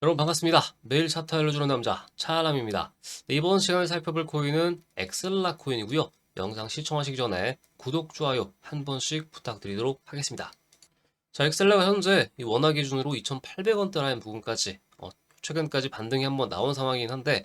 여러분 반갑습니다. 매일 차트 알려주는 남자 차알람입니다. 네, 이번 시간에 살펴볼 코인은 엑셀라 코인이고요. 영상 시청하시기 전에 구독, 좋아요 한 번씩 부탁드리도록 하겠습니다. 자, 엑셀라가 현재 이 원화 기준으로 2,800원대 라인 부근까지 어, 최근까지 반등이 한번 나온 상황이긴 한데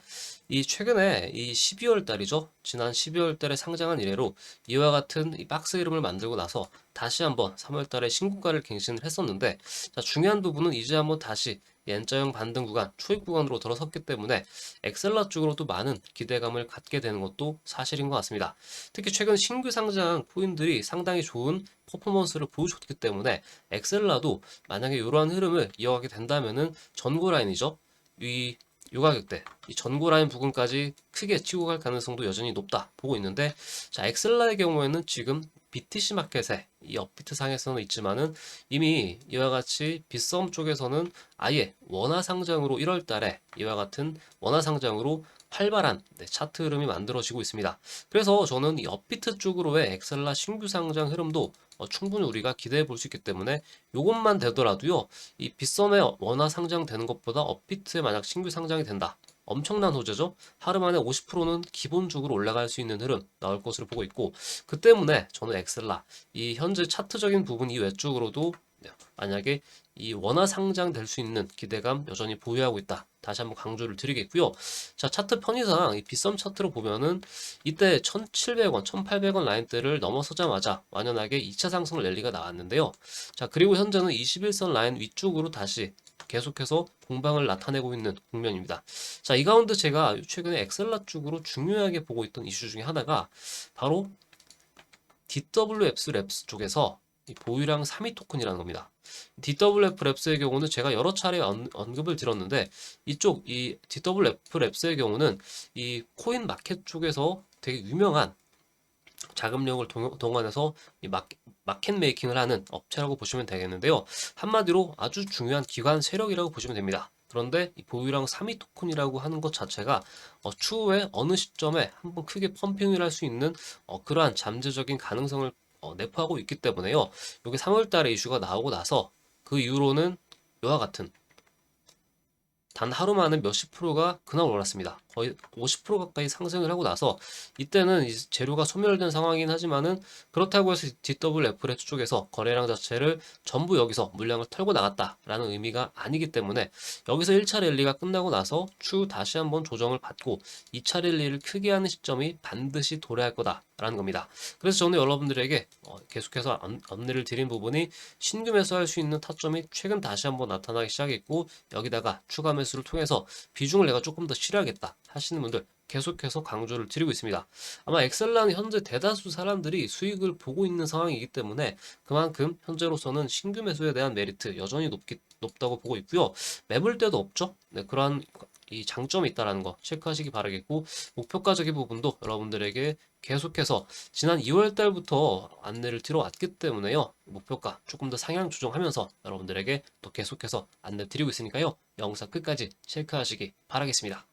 이 최근에 이 12월 달이죠. 지난 12월 달에 상장한 이래로 이와 같은 이 박스 이름을 만들고 나서 다시 한번 3월 달에 신고가를 갱신을 했었는데 자, 중요한 부분은 이제 한번 다시 N자형 반등 구간, 초입 구간으로 들어섰기 때문에 엑셀라 쪽으로도 많은 기대감을 갖게 되는 것도 사실인 것 같습니다. 특히 최근 신규 상장 코인들이 상당히 좋은 퍼포먼스를 보여줬기 때문에 엑셀라도 만약에 이러한 흐름을 이어가게 된다면은 전고 라인이죠. 이, 요 가격대, 이 전고 라인 부근까지 크게 치고 갈 가능성도 여전히 높다 보고 있는데, 자, 엑셀라의 경우에는 지금 BTC 마켓에 이 업비트 상에서는 있지만은 이미 이와 같이 빗썸 쪽에서는 아예 원화 상장으로 1월 달에 이와 같은 원화 상장으로 활발한 네, 차트 흐름이 만들어지고 있습니다. 그래서 저는 이 업비트 쪽으로의 엑셀라 신규 상장 흐름도 어, 충분히 우리가 기대해 볼 수 있기 때문에 이것만 되더라도요, 이 빗썸에 원화 상장되는 것보다 업비트에 만약 신규 상장이 된다. 엄청난 호재죠. 하루 만에 50%는 기본적으로 올라갈 수 있는 흐름 나올 것으로 보고 있고 그 때문에 저는 엑셀라 이 현재 차트적인 부분 이 외 쪽으로도 만약에 이 원화 상장될 수 있는 기대감 여전히 보유하고 있다. 다시 한번 강조를 드리겠고요. 자, 차트 편의상 이 빗썸 차트로 보면은 이때 1,700원, 1,800원 라인대를 넘어서자마자 완연하게 2차 상승 랠리가 나왔는데요. 자, 그리고 현재는 21선 라인 위쪽으로 다시 계속해서 공방을 나타내고 있는 국면입니다. 자, 이 가운데 제가 최근에 엑셀라 쪽으로 중요하게 보고 있던 이슈 중에 하나가 바로 DWFs 랩스 쪽에서 이 보유량 3위 토큰이라는 겁니다. DWF 랩스의 경우는 제가 여러 차례 언, 언급을 드렸는데 이쪽 이 DWF 랩스의 경우는 이 코인 마켓 쪽에서 되게 유명한 자금력을 동, 동원해서 이 마켓, 메이킹을 하는 업체라고 보시면 되겠는데요. 한마디로 아주 중요한 기관 세력이라고 보시면 됩니다. 그런데 이 보유량 3위 토큰이라고 하는 것 자체가 어, 추후에 어느 시점에 한번 크게 펌핑을 할 수 있는 어, 그러한 잠재적인 가능성을 어, 내포하고 있기 때문에요. 여기 3월 달에 이슈가 나오고 나서 그 이후로는 이와 같은 단 하루 만에 몇십 프로가 그날 올랐습니다. 거의 50% 가까이 상승을 하고 나서 이때는 재료가 소멸된 상황이긴 하지만은 그렇다고 해서 DWF 쪽에서 거래량 자체를 전부 여기서 물량을 털고 나갔다라는 의미가 아니기 때문에 여기서 1차 랠리가 끝나고 나서 추후 다시 한번 조정을 받고 2차 랠리를 크게 하는 시점이 반드시 도래할 거다라는 겁니다. 그래서 저는 여러분들에게 어, 계속해서 안- 안내를 드린 부분이 신규 매수할 수 있는 타점이 최근 다시 한번 나타나기 시작했고 여기다가 추가 매수를 통해서 비중을 내가 조금 더 실어야겠다 하시는 분들 계속해서 강조를 드리고 있습니다. 아마 엑셀라는 현재 대다수 사람들이 수익을 보고 있는 상황이기 때문에 그만큼 현재로서는 신규 매수에 대한 메리트 여전히 높기, 높다고 보고 있고요. 매물 때도 없죠. 네, 그러한 이 장점이 있다라는 거 체크하시기 바라겠고 목표가적인 부분도 여러분들에게 계속해서 지난 2월 달부터 안내를 드려왔기 때문에요. 목표가 조금 더 상향 조정하면서 여러분들에게 또 계속해서 안내 드리고 있으니까요. 영상 끝까지 체크하시기 바라겠습니다.